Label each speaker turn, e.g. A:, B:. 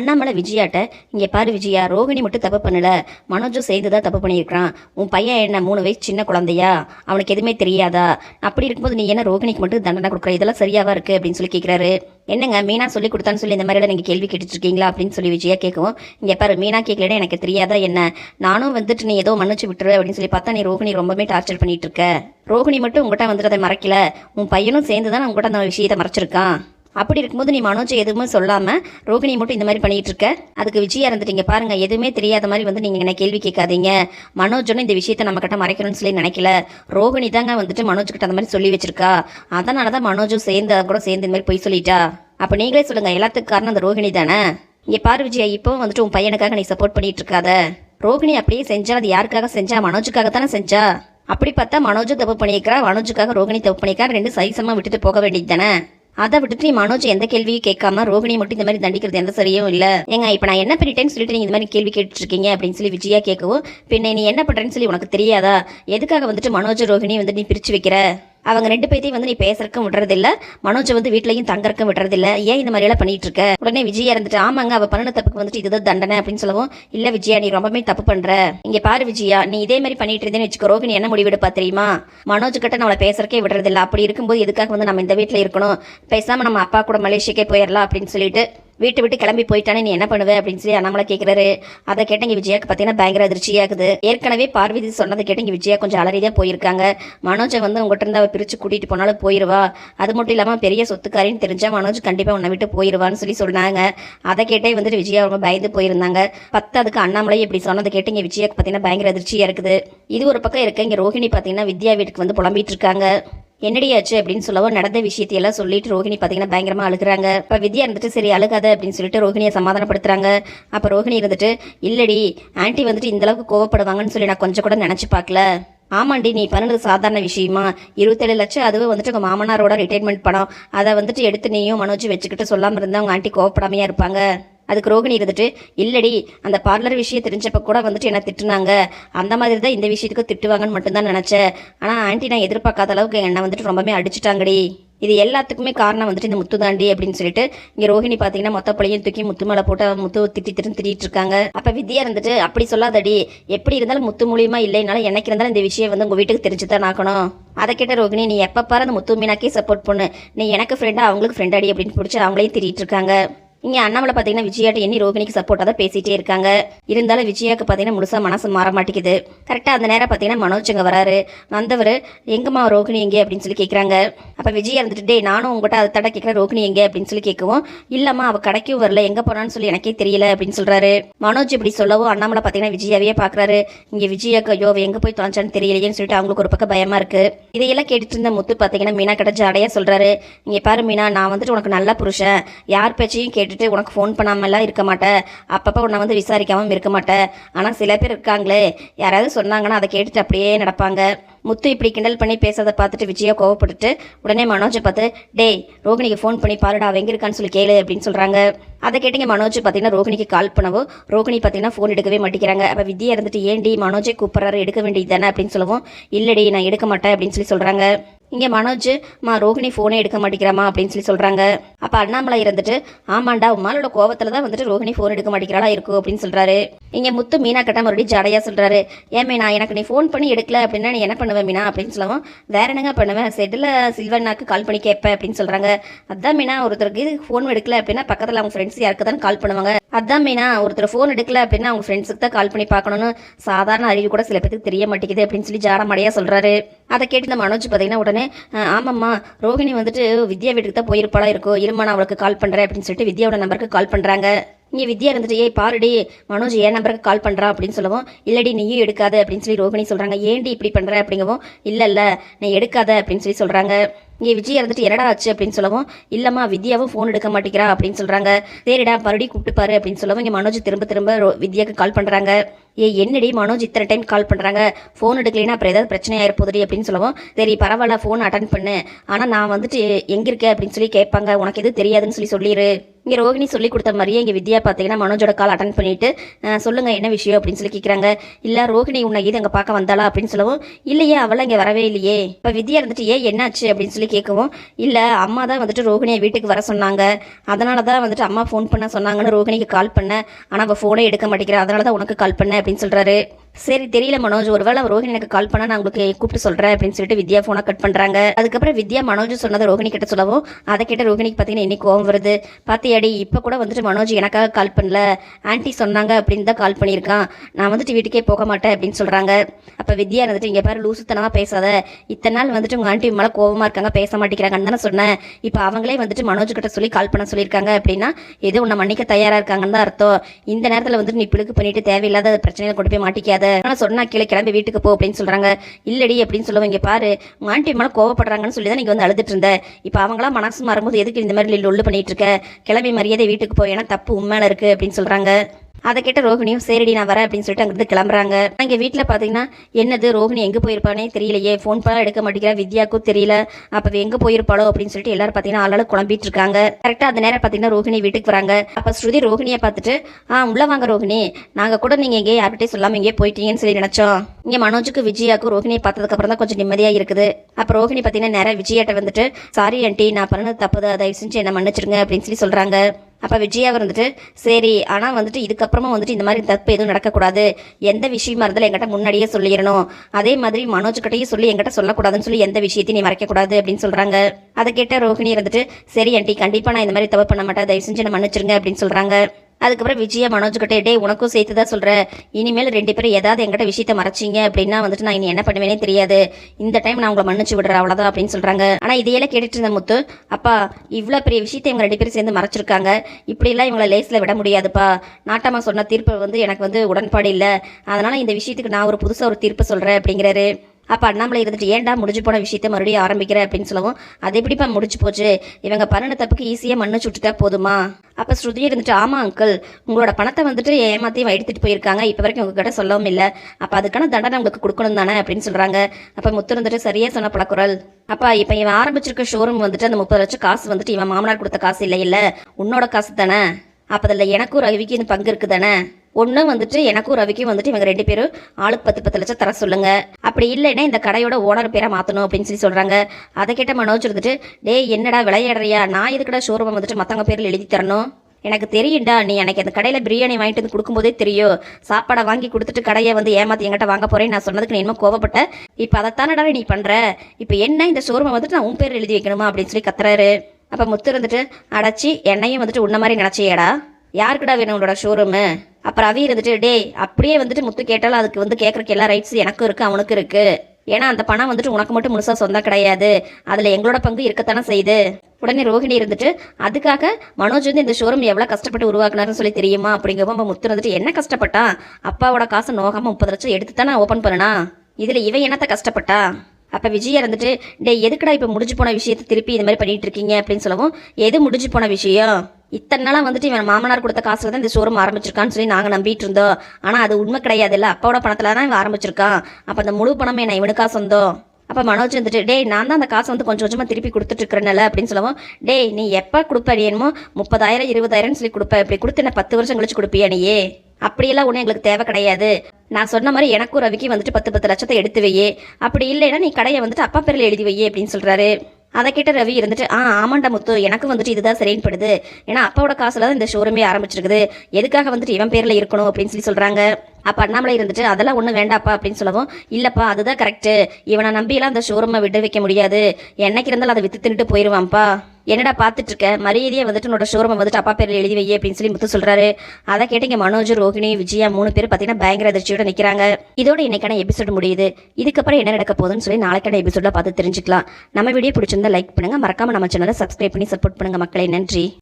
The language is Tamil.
A: அண்ணாமலை விஜயாட்ட இங்கே பாரு விஜயா ரோகிணி மட்டும் தப்பு பண்ணல. மனோஜும் சேர்ந்து தான் தப்பு பண்ணியிருக்கிறான். உன் பையன் என்ன மூணு வயசு சின்ன குழந்தையா? அவனுக்கு எதுவுமே தெரியாதா? அப்படி இருக்கும்போது நீ என்ன ரோகிணிக்கு மட்டும் தண்டனை கொடுக்குற? இதெல்லாம் சரியாவா இருக்கு? அப்படின்னு சொல்லி கேட்குறாரு என்னங்க மீனா சொல்லி கொடுத்தான்னு சொல்லி இந்த மாதிரிலாம் நீங்கள் கேள்வி கேட்டுட்ருக்கீங்களா? அப்படின்னு சொல்லி விஜயா கேட்கவும் இங்கே பாரு மீனா கேட்கலன்னு எனக்கு தெரியாதா என்ன? நானும் வந்துட்டு நீ ஏதோ மன்னிச்சு விட்டுரு. அப்படின்னு சொல்லி பார்த்தா நீ ரோகிணி ரொம்பவே டார்ச்சர் பண்ணிட்டு இருக்க. ரோகிணி மட்டும் உங்கள்கிட்ட வந்துட்டு அதை மறைக்கல. உன் பையனும் சேர்ந்து தான் உங்கள்கிட்ட அந்த விஷயத்தை மறைச்சிருக்கான். அப்படி இருக்கும்போது நீ மனோஜ் எதுவுமே சொல்லாம ரோகிணி மட்டும் இந்த மாதிரி பண்ணிட்டு இருக்க. அதுக்கு விஜயா இருந்துட்டீங்க பாருங்க எதுவுமே தெரியாத மாதிரி வந்து நீங்க என்ன கேள்வி கேட்காதீங்க. மனோஜனும் இந்த விஷயத்தை நம்ம கிட்ட மறைக்கணும்னு சொல்லி நினைக்கல. ரோகிணி தாங்க வந்துட்டு மனோஜ் கிட்ட அந்த மாதிரி சொல்லி வச்சிருக்கா. அதனாலதான் மனோஜும் சேர்ந்து கூட சேர்ந்து இந்த மாதிரி பொய் சொல்லிட்டா. அப்ப நீங்களே சொல்லுங்க எல்லாத்துக்கும் காரணம் அந்த ரோகிணி தானே? இங்க பாரு விஜயா இப்போ வந்துட்டு உன் பையனுக்காக நீ சப்போர்ட் பண்ணிட்டு இருக்காத. ரோகிணி அப்படியே செஞ்சா அது யாருக்காக செஞ்சா? மனோஜுக்காக தானே செஞ்சா? அப்படி பார்த்தா மனோஜும் தப்பு பண்ணியிருக்கிறா மனோஜுக்காக ரோகிணி தப்பு பண்ணியிருக்கா ரெண்டு சைசமா விட்டுட்டு போக வேண்டியது தானே? அதை விட்டுட்டு நீ மனோஜ் எந்த கேள்வியும் கேட்காம ரோகிணி மட்டும் இந்த மாதிரி தண்டிக்கிறது எந்த சரியும் இல்ல. ஏங்க இப்ப நான் என்ன பண்ணிட்டேன்னு சொல்லிட்டு நீங்க இந்த மாதிரி கேள்வி கேட்டுருக்கீங்க அப்படின்னு சொல்லி விஜயா கேட்கவும் பின்ன நீ என்ன பண்றேன்னு சொல்லி உனக்கு தெரியாதா? எதுக்காக வந்துட்டு மனோஜ் ரோகிணி வந்து நீ பிரிச்சு வைக்கிற? அவங்க ரெண்டு பேர்த்தையும் வந்து நீ பேசுறக்கும் விடுறதில்ல. மனோஜ் வந்து வீட்லயும் தங்கறக்கும் விடுறதில்ல. ஏன் இந்த மாதிரி எல்லாம் பண்ணிட்டு இருக்க? உடனே விஜயா இருந்துட்டு ஆமாங்க அவ பண்ண தப்புக்கு வந்துட்டு இதுதான் தண்டனை அப்படின்னு சொல்லவும். இல்ல விஜயா நீ ரொம்பவே தப்பு பண்ற. இங்க பாரு விஜயா நீ இதே மாதிரி பண்ணிட்டு இருந்தேன்னு வச்சுக்கோ ரோகிணி என்ன முடிவெடுப்பா தெரியுமா? மனோஜ் கிட்ட நம்மளை பேசுறக்கே விடுறதில்ல. அப்படி இருக்கும்போது எதுக்காக வந்து நம்ம இந்த வீட்டில் இருக்கணும்? பேசாம நம்ம அப்பா கூட மலேசியாக்கே போயிடலாம் அப்படின்னு சொல்லிட்டு வீட்டை விட்டு கிளம்பி போயிட்டானே நீ என்ன பண்ணுவ அப்படின்னு சொல்லி அண்ணாமலை கேட்குறாரு அதை கேட்ட இங்கே விஜயாக்கு பார்த்தீங்கன்னா பயங்கர அதிர்ச்சியாகுது ஏற்கனவே பார்வதி சொன்னதை கேட்டு இங்கே விஜயா கொஞ்சம் அலறிதான் போயிருக்காங்க. மனோஜை வந்து உங்கள்கிட்ட இருந்து அவள் பிரித்து கூட்டிகிட்டு போனாலும் போயிடுவா அது மட்டும் இல்லாமல் பெரிய சொத்துக்காரின்னு தெரிஞ்சா மனோஜ் கண்டிப்பாக உன்னை விட்டு போயிடுவான்னு சொல்லி சொன்னாங்க. அதை கேட்டே வந்துட்டு விஜயா அவங்க பயந்து போயிருந்தாங்க. பத்தாவதுக்கு அண்ணாமலை இப்படி சொன்னதை கேட்டு இங்கே விஜயாக்கு பார்த்தீங்கன்னா பயங்கர அதிர்ச்சியாக இருக்குது. இது ஒரு பக்கம் இருக்க இங்கே ரோஹிணி பார்த்தீங்கன்னா வித்யா வீட்டுக்கு வந்து புலம்பிட்டு இருக்காங்க. என்னடியாச்சு அப்படின்னு சொல்லவும் நடந்த விஷயத்தையெல்லாம் சொல்லிட்டு ரோஹிணி பார்த்தீங்கன்னா பயங்கரமா அழுகுறாங்க. இப்போ வித்யா இருந்துட்டு சரி அழுகாத அப்படின்னு சொல்லிட்டு ரோஹிணியை சமாதானப்படுத்துறாங்க. அப்போ ரோஹிணி இருந்துட்டு இல்லடி ஆன்ட்டி வந்துட்டு இந்த அளவுக்கு கோவப்படுவாங்கன்னு சொல்லி நான் கொஞ்சம் கூட நினச்சி பார்க்கல. ஆமாண்டி நீ பண்ணது சாதாரண விஷயமா? இருபத்தேழு லட்சம் அதுவே வந்துட்டு உங்கள் மாமனாரோட ரிட்டைர்மெண்ட் பணம். அதை வந்துட்டு எடுத்து நீயும் மனோஜ் வச்சுக்கிட்டு சொல்லாமல் இருந்தால் உங்கள் ஆண்டி கோவப்படாமையா இருப்பாங்க. அதுக்கு ரோகிணி இருந்துட்டு இல்லடி அந்த பார்லர் விஷயம் தெரிஞ்சப்ப கூட வந்துட்டு என்ன திட்டுனாங்க. அந்த மாதிரி தான் இந்த விஷயத்துக்கு திட்டுவாங்கன்னு மட்டும்தான் நினச்சேன். ஆனால் ஆண்டி நான் எதிர்பார்க்காத அளவுக்கு என்னை வந்துட்டு ரொம்பவே அடிச்சுட்டாங்கடி. இது எல்லாத்துக்குமே காரணம் வந்துட்டு இந்த முத்து தாண்டி அப்படின்னு சொல்லிட்டு இங்கே ரோஹிணி பார்த்தீங்கன்னா மொத்த பிள்ளையும் தூக்கி முத்து மேலே போட்டு முத்து திட்டி திட்டு திட்டிட்டு இருக்காங்க. அப்போ வித்யா இருந்துட்டு அப்படி சொல்லாதடி. எப்படி இருந்தாலும் முத்து மூலியமா இல்லைனாலும் எனக்கு இருந்தாலும் இந்த விஷயம் வந்து உங்கள் வீட்டுக்கு தெரிஞ்சுதான் ஆக்கணும் அதை கேட்ட ரோகிணி நீ எப்போ பாரு அந்த முத்து மீனாக்கே சப்போர்ட் பண்ணு. நீ எனக்கு ஃப்ரெண்டா அவங்களுக்கு ஃப்ரெண்டாடி அப்படின்னு பிடிச்சி அவங்களையும் திட்டிட்டு இருக்காங்க. இங்கே அண்ணாமலை பார்த்தீங்கன்னா விஜயாட்ட எண்ணி ரோகிணிக்கு சப்போர்ட்டாக தான் பேசிகிட்டே இருக்காங்க. இருந்தாலும் விஜயாக்கு பார்த்தீங்கன்னா முழுசாக மனசு மாற மாட்டேங்குது. கரெக்டாக அந்த நேரம் பார்த்தீங்கன்னா மனோஜ் இங்கே வராரு. வந்தவர் எங்கம்மா ரோகிணி எங்கே? அப்படின்னு சொல்லி கேட்குறாங்க அப்போ விஜய் இருந்துட்டு டேய் நானும் உங்கள்கிட்ட அதை தட கேட்குறேன் ரோகிணி எங்கே? அப்படின்னு சொல்லி கேட்கவும் இல்லைம்மா அவள் கடைக்கும் வரல. எங்கே போனான்னு சொல்லி எனக்கே தெரியல. அப்படின்னு சொல்கிறாரு மனோஜ் இப்படி சொல்லவும் அண்ணாமலை பார்த்தீங்கன்னா விஜயாவே பார்க்குறாரு இங்கே விஜயாக்கு ஐயோ எங்கே போய் தொலைஞ்சான்னு தெரியலையேன்னு சொல்லிட்டு அவங்களுக்கு ஒரு பக்கம் பயமாக இருக்குது இதையெல்லாம் கேட்டுட்டு இருந்த முத்து பார்த்தீங்கன்னா மீனா கிட்ட ஜாடையாக சொல்கிறாரு இங்கே பாரு மீனா நான் வந்துட்டு உனக்கு நல்ல புருஷன். யார் பேச்சையும் கேட்டுட்டு உனக்கு ஃபோன் பண்ணாமலாம் இருக்க மாட்டேன் அப்பப்போ உன்னை வந்து விசாரிக்காமல் இருக்க மாட்டேன் ஆனால் சில பேர் இருக்காங்களே. யாராவது சொன்னாங்கன்னா அதை கேட்டுட்டு அப்படியே நடப்பாங்க. முத்து இப்படி கிண்டல் பண்ணி பேசுறதை பார்த்துட்டு விஜயா கோவப்பட்டுட்டு உடனே மனோஜை பார்த்து டேய் ரோகிணிக்கு ஃபோன் பண்ணி பாருடா அவங்க இருக்கான்னு சொல்லி கேளு அப்படின்னு சொல்கிறாங்க அதை கேட்டீங்க மனோஜ் பார்த்தீங்கன்னா ரோகிணிக்கு கால் பண்ணவும் ரோகிணி பார்த்தீங்கன்னா ஃபோன் எடுக்கவே மாட்டேங்கிறாங்க. அப்போ வித்யா இருந்துட்டு ஏன்டி மனோஜை கூப்பிட்றாரு எடுக்க வேண்டியது தானே? அப்படின்னு சொல்லவும் இல்லடி நான் எடுக்க மாட்டேன் அப்படின்னு சொல்லி சொல்கிறாங்க இங்கே மனோஜ் மா ரோஹிணி ஃபோனே எடுக்க மாட்டேங்கிறாமா அப்படின்னு சொல்லி சொல்கிறாங்க அப்போ அண்ணாமலை இருந்துட்டு ஆமாண்டா உமாலோட கோவத்தில் தான் வந்துட்டு ரோகிணி ஃபோன் எடுக்க மாட்டேங்கிறாளா இருக்கும் அப்படின்னு சொல்கிறாரு இங்கே முத்து மீனா கிட்ட மறுபடியும் ஜாடையாக சொல்கிறாரு ஏன் மீனா எனக்கு நீ ஃபோன் பண்ணி எடுக்கல அப்படின்னா நீ என்ன பண்ணுவேன் மீனா அப்படின்னு சொல்லவும். வேற என்னங்க பண்ணுவேன் செட்டில் சில்வண்ணாக்கு கால் பண்ணி கேட்பேன் அப்படின்னு சொல்கிறாங்க அதான் மீனா ஒருத்தருக்கு ஃபோன் எடுக்கல அப்படின்னா பக்கத்தில் அவங்க ஃப்ரெண்ட்ஸ் யாருக்கு தான் கால் பண்ணுவாங்க. அதான் மீனா ஒருத்தர் ஃபோன் எடுக்கல அப்படின்னா அவங்க ஃப்ரெண்ட்ஸுக்கு தான் கால் பண்ணி பார்க்கணும்னு சாதாரண அறிவு கூட சில பேருக்கு தெரிய மாட்டேங்குது அப்படின்னு சொல்லி ஜாடமடையாக சொல்கிறாரு அதை கேட்டு இந்த மனோஜ் பார்த்தீங்கன்னா உடனே ஆமாம்மா ரோஹிணி வந்துட்டு வித்யா வீட்டுக்கு தான் போயிருப்பாளா இருக்கும் இருமா நான் அவளுக்கு கால் பண்ணுறேன் அப்படின்னு சொல்லிட்டு வித்யாவோட நம்பருக்கு கால் பண்ணுறாங்க இங்கே வித்யா இருந்துட்டு ஏய் பாருடி மனோஜ் ஏன் நம்பருக்கு கால் பண்ணுறா அப்படின்னு சொல்லவும் இல்லடி நீயும் எடுக்காத அப்படின்னு சொல்லி ரோகிணி சொல்கிறாங்க ஏன்டி இப்படி பண்ணுற அப்படிங்கவும் இல்லை இல்லை நீ எடுக்காத அப்படின்னு சொல்லி சொல்கிறாங்க இங்கே விஜய் இருந்துட்டு என்னடா ஆச்சு? அப்படின்னு சொல்லவும் இல்லைம்மா வித்யாவும் ஃபோன் எடுக்க மாட்டேங்கிறா அப்படின்னு சொல்கிறாங்க சரிடா மறுபடியும் கூப்பிட்டு பாரு அப்படின்னு சொல்லவும் இங்கே மனோஜ் திரும்ப திரும்ப ரோ- கால் பண்ணுறாங்க ஏ என்னடி மனோஜ் இத்தனை டைம் கால் பண்ணுறாங்க ஃபோன் எடுக்கலைன்னா அப்புறம் ஏதாவது பிரச்சனை ஆயிருப்போதுடி அப்படின்னு சொல்லவும். சரி பரவாயில்ல ஃபோன் அட்டன் பண்ணு. ஆனால் நான் வந்துட்டு எங்கே இருக்கேன் அப்படின்னு சொல்லி கேட்பாங்க. உனக்கு எதுவும் தெரியாதுன்னு சொல்லி சொல்லிடு இங்கே ரோகிணி சொல்லி கொடுத்த மாதிரியே இங்கே வித்யா பார்த்தீங்கன்னா மனோஜோட கால் அட்டன் பண்ணிட்டு சொல்லுங்கள் சொல்லுங்க என்ன விஷயம் அப்படின்னு சொல்லி கேட்குறாங்க இல்லை ரோகிணி உன்னை இது அங்கே பார்க்க வந்தாளா அப்படின்னு சொல்லவும். இல்லையே அவளை இங்கே வரவே இல்லையே. இப்போ வித்யா இருந்துட்டு ஏன் என்னாச்சு? அப்படின்னு சொல்லி கேட்கவும் இல்லை அம்மா தான் வந்துட்டு ரோகிணியை வீட்டுக்கு வர சொன்னாங்க. அதனால தான் வந்துட்டு அம்மா ஃபோன் பண்ண சொன்னாங்கன்னு ரோகிணிக்கு கால் பண்ணேன். ஆனால் அவள் ஃபோனே எடுக்க மாட்டேங்கிறா. அதனால தான் உனக்கு கால் பண்ணேன். அப்படின்னு சொல்கிறாரு சரி தெரியல மனோஜ். ஒருவேளை ரோஹிணி எனக்கு கால் பண்ணா நான் உங்களுக்கு கூப்பிட்டு சொல்றேன் அப்படின்னு சொல்லிட்டு வித்யா ஃபோனை கட் பண்றாங்க. அதுக்கப்புறம் வித்யா மனோஜ் சொன்னதை ரோஹிணி கிட்ட சொல்லவும் அதை கேட்ட ரோஹிணிக்கு பார்த்தீங்கன்னா இன்னைக்கு கோவம் வருது. பார்த்தியாடி இப்போ கூட வந்துட்டு மனோஜ் எனக்காக கால் பண்ணல. ஆன்ட்டி சொன்னாங்க அப்படின்னு தான் கால் பண்ணியிருக்கான். நான் வந்துட்டு வீட்டுக்கே போக மாட்டேன் அப்படின்னு சொல்றாங்க. அப்போ வித்யா வந்துட்டு இங்கே பாரு லூசுத்தனமா பேசாத. இத்தனை நாள் வந்துட்டு உங்க ஆண்டி மேலே கோவமா இருக்காங்க பேச மாட்டேங்கிறாங்கன்னு தானே சொன்னேன். இப்போ அவங்களே வந்துட்டு மனோஜ் கிட்ட சொல்லி கால் பண்ண சொல்லியிருக்காங்க அப்படின்னா எது உன்னை மன்னிக்க தயாரா இருக்காங்கன்னு தான் அர்த்தம். இந்த நேரத்தில் வந்துட்டு நீ பிழுக்கு பண்ணிட்டு தேவையில்லாத பிரச்சனையில கொண்டு போய் மாட்டிக்காத. ஆனால் சொன்னா கீழே கிளம்பி வீட்டுக்கு போ அப்படின்னு சொல்கிறாங்க இல்லடி அப்படின்னு சொல்லுவாங்க பாரு உங்க ஆண்டி மேலே கோவப்படுறாங்கன்னு சொல்லி தான் நீங்கள் வந்து அழுதுட்டு இருந்த. இப்போ அவங்களாம் மனசு மாறும்போது எதுக்கு இந்த மாதிரி லொல்லு பண்ணிட்டு இருக்க? கிளம்பி மரியாதை வீட்டுக்கு போ ஏன்னா தப்பு உண்மையில இருக்கு அப்படின்னு சொல்கிறாங்க அதை கேட்ட ரோகிணியும் சரிடி நான் வரேன் அப்படின்னு சொல்லிட்டு அங்கிருந்து கிளம்புறாங்க. அங்கே வீட்டில் பார்த்தீங்கன்னா என்னது ரோஹிணி எங்கே போயிருப்பானே தெரியலையே. ஃபோன் பண்ண எடுக்க மாட்டேங்கிற வித்யாக்கும் தெரியல. அப்போ எங்கே போயிருப்பாளோ அப்படின்னு சொல்லிட்டு எல்லாரும் பார்த்தீங்கன்னா ஆளாளு குழம்பிட்டு இருக்காங்க. கரெக்டாக அந்த நேரம் பார்த்தீங்கன்னா ரோகிணி வீட்டுக்கு வராங்க. அப்போ ஸ்ருதி ரோஹிணியை பார்த்துட்டு ஆ உள்ள வாங்க ரோகிணி நாங்கள் கூட நீங்கள் எங்கேயே யார்கிட்டயும் சொல்லாமல் எங்கேயே போயிட்டீங்கன்னு சொல்லி நினச்சோம். இங்கே மனோஜுக்கு விஜயாக்கும் ரோஹிணியை பார்த்ததுக்கப்புறம் தான் கொஞ்சம் நிம்மதியாக இருக்குது. அப்போ ரோகிணி பார்த்தீங்கன்னா நேராக விஜயாட்ட வந்துட்டு சாரி ஆண்டி நான் பண்ணது தப்பு தயவு செஞ்சு என்ன மன்னிச்சிருங்க அப்படின்னு சொல்லி சொல்கிறாங்க அப்போ விஜயா வந்துட்டு சரி ஆனால் வந்துட்டு இதுக்கப்புறமா வந்துட்டு இந்த மாதிரி தப்பு எதுவும் நடக்கக்கூடாது. எந்த விஷயமா இருந்தாலும் எங்கிட்ட முன்னாடியே சொல்லிடணும். அதே மாதிரி மனோஜ்கிட்டையும் சொல்லி எங்கிட்ட சொல்லக்கூடாதுன்னு சொல்லி எந்த விஷயத்தையும் நீ மறைக்கக்கூடாது அப்படின்னு சொல்கிறாங்க அதை கேட்ட ரோஹிணி வந்துட்டு சரி ஆண்டி கண்டிப்பாக நான் இந்த மாதிரி தப்பு பண்ண மாட்டேன். தயவு செஞ்சு நான் மன்னிச்சிருங்க அப்படின்னு சொல்கிறாங்க அதுக்கப்புறம் விஜயா மனோஜ்கிட்ட டே உனக்கும் சேர்த்து தான் சொல்கிறேன் இனிமேல் ரெண்டு பேரும் ஏதாவது எங்கிட்ட விஷயத்த மறைச்சிங்க. அப்படின்னா வந்துட்டு நான் இனி என்ன பண்ணுவேனே தெரியாது. இந்த டைம் நான் உங்களை மன்னிச்சு விடுறேன் அவ்வளோதான் அப்படின்னு சொல்கிறாங்க ஆனால் இதையெல்லாம் கேட்டுட்டு இருந்த முத்து அப்பா இவ்வளோ பெரிய விஷயத்தை இவங்க ரெண்டு பேரும் சேர்ந்து மறைச்சிருக்காங்க. இப்படிலாம் இவங்களை லேஸில் விட முடியாதுப்பா. நாட்டம்மா சொன்ன தீர்ப்பு வந்து எனக்கு வந்து உடன்பாடு இல்லை. அதனால் இந்த விஷயத்துக்கு நான் ஒரு புதுசாக ஒரு தீர்ப்பு சொல்கிறேன் அப்படிங்கிறாரு. அப்போ அண்ணாமலை இருந்துட்டு ஏன்டா முடிஞ்சு போன விஷயத்த மறுபடியும் ஆரம்பிக்கிற? அப்படின்னு சொல்லவும் அது எப்படிப்பா முடிச்சு போச்சு? இவங்க பண்ணின தப்புக்கு ஈஸியாக மண்ணு சுட்டுட்டா போதுமா? அப்போ ஸ்ருதி இருந்துட்டு ஆமாம் அங்கிள் உங்களோட பணத்தை வந்துட்டு ஏமாத்தையும் எடுத்துகிட்டு போயிருக்காங்க. இப்போ வரைக்கும் உங்ககிட்ட சொல்லவும் இல்லை. அப்போ அதுக்கான தண்டனை உங்களுக்கு கொடுக்கணும் தானே? அப்படின்னு சொல்கிறாங்க அப்போ முத்து இருந்துட்டு சரியாக சொன்ன பழக்குரல். அப்பா இப்போ இவன் ஆரம்பிச்சிருக்க ஷோரூம் வந்துட்டு அந்த முப்பது லட்சம் காசு வந்துட்டு இவன் மாமனார் கொடுத்த காசு இல்லை இல்லை? உன்னோட காசு தானே? அப்போ அதில் எனக்கும் ரவிக்கு பங்கு இருக்குது தானே ஒன்று வந்துட்டு எனக்கும் ரவிக்கும் வந்துட்டு இவங்க ரெண்டு பேரும் ஆளுக்கு பத்து பத்து லட்சம் தர சொல்லுங்க. அப்படி இல்லைன்னா இந்த கடையோட ஓனர் பேரை மாற்றணும் அப்படின்னு சொல்லி சொல்கிறாங்க அதை கேட்ட மனோஜ் இருந்துட்டு டே என்னடா விளையாடுறியா? நான் இதுக்கடா ஷோரூமை வந்துட்டு மற்றவங்க பேரில் எழுதி தரணும்? எனக்கு தெரியும்டா நீ எனக்கு அந்த கடையில் பிரியாணி வாங்கிட்டு வந்து கொடுக்கும்போதே தெரியும். சாப்பாடை வாங்கி கொடுத்துட்டு கடையை வந்து ஏமாற்றி எங்கிட்ட வாங்க போகிறேன் நான் சொன்னதுக்கு நீ இன்னும் கோவப்பட்ட. இப்போ அதைத்தானடா நீ பண்ணுற இப்போ என்ன இந்த ஷோரூமை வந்துட்டு நான் உன் பேர் எழுதி வைக்கணுமா? அப்படின்னு சொல்லி கத்துறாரு. அப்போ முத்து இருந்துட்டு அடைச்சி என்னையும் வந்துட்டு உன்ன மாதிரி நினச்சியேடா? யாருக்குடா வேணும் உங்களோட ஷோரூமு அப்புறம் அவி இருந்துட்டு டே அப்படியே வந்துட்டு முத்து கேட்டாலும் அதுக்கு வந்து கேட்கறக்கு எல்லா ரைட்ஸ் எனக்கும் இருக்கு அவனுக்கு இருக்கு. ஏன்னா அந்த பணம் வந்துட்டு உனக்கு மட்டும் முழுசா சொந்தம் கிடையாது. அதுல எங்களோட பங்கு இருக்கத்தானே செய்யுது. உடனே ரோஹிணி இருந்துட்டு அதுக்காக மனோஜ் வந்து இந்த ஷோரூம் எவ்வளவு கஷ்டப்பட்டு உருவாக்குனாருன்னு சொல்லி தெரியுமா? அப்படிங்கிறப்ப நம்ம முத்து வந்துட்டு என்ன கஷ்டப்பட்டான் அப்பாவோட காசு நோகாம முப்பது லட்சம் எடுத்து தானே ஓப்பன் பண்ணனா? இதுல இவன் என்னத்த கஷ்டப்பட்டா? அப்போ விஜயா இருந்துட்டு டேய் எதுக்குடா இப்போ முடிஞ்சு போன விஷயத்தை திருப்பி இந்த மாதிரி பண்ணிட்டு இருக்கீங்க? அப்படின்னு சொல்லவும் எது முடிஞ்சு போன விஷயம்? இத்தனை நாளாக வந்துட்டு இவன் மாமனார் கொடுத்த காசுல தான் இந்த ஷோரூம் ஆரம்பிச்சிருக்கான்னு சொல்லி நாங்கள் நம்பிட்டு இருந்தோம். ஆனால் அது உண்மை கிடையாது இல்லை அப்பாவோட பணத்தில் தான் இவன் ஆரம்பிச்சிருக்கான். அப்போ அந்த முழு பணமே நான் இவனுக்கா சொந்தம்? அப்போ மனோஜ் வந்துட்டு டேய் நான் தான் அந்த காசை வந்து கொஞ்சம் கொஞ்சமாக திருப்பி கொடுத்துட்டு அப்படின்னு சொல்லவும் டேய் நீ எப்போ கொடுப்ப என்னமோ முப்பதாயிரம் இருபதாயிரம்னு சொல்லி கொடுப்ப. இப்படி கொடுத்து என்ன பத்து வருஷம் கழிச்சு கொடுப்பியா நீயே அப்படியெல்லாம் ஒன்றும் எங்களுக்கு தேவை கிடையாது. நான் சொன்ன மாதிரி எனக்கும் ரவிக்கு வந்துட்டு பத்து பத்து லட்சத்தை எடுத்து வையே. அப்படி இல்லைன்னா நீ கடையை வந்துட்டு அப்பா பேரில் எழுதி வையே அப்படின்னு சொல்கிறாரு அதை கேட்ட ரவி இருந்துட்டு ஆ ஆமாண்டா முத்து எனக்கு வந்துட்டு இதுதான் சரின்னு படுது ஏன்னா அப்பாவோட காசுல தான் இந்த ஷோரூமே ஆரம்பிச்சிருக்குது. எதுக்காக வந்துட்டு இவன் பேரில் இருக்கணும்? அப்படின்னு சொல்லி சொல்கிறாங்க அப்போ அண்ணாமலை இருந்துட்டு அதெல்லாம் ஒன்றும் வேண்டாப்பா அப்படின்னு சொல்லவும் இல்லைப்பா அதுதான் கரெக்டு இவனை நம்பியெல்லாம் அந்த ஷோரூமை விட்டு வைக்க முடியாது. என்னைக்கு இருந்தாலும் அதை வித்து தின்னுட்டு போயிடுவான்ப்பா என்னடா பார்த்துட்டு இருக்க மரியாதையை வந்துட்டு உன்னோட ஷோரூமை வந்துட்டு அப்பா பேரில் எழுதி வையே அப்படின்னு சொல்லி முத்து சொல்றாரு. அதை கேட்டீங்க மனோஜ் ரோஹிணி விஜயா மூணு பேர் பார்த்தீங்கன்னா பயங்கர அதிர்ச்சியோட நிற்கிறாங்க இதோட இன்னைக்கான எபிசோடு முடியுது. இதுக்கப்புறம் என்ன நடக்க போகுதுன்னு சொல்லி நாளைக்கான எபிசோட பார்த்து தெரிஞ்சுக்கலாம். நம்ம வீடியோ பிடிச்சிருந்தா லைக் பண்ணுங்க. மறக்காம நம்ம சேனலை சப்ஸ்கிரைப் பண்ணி சப்போர்ட் பண்ணுங்க மக்களை. நன்றி.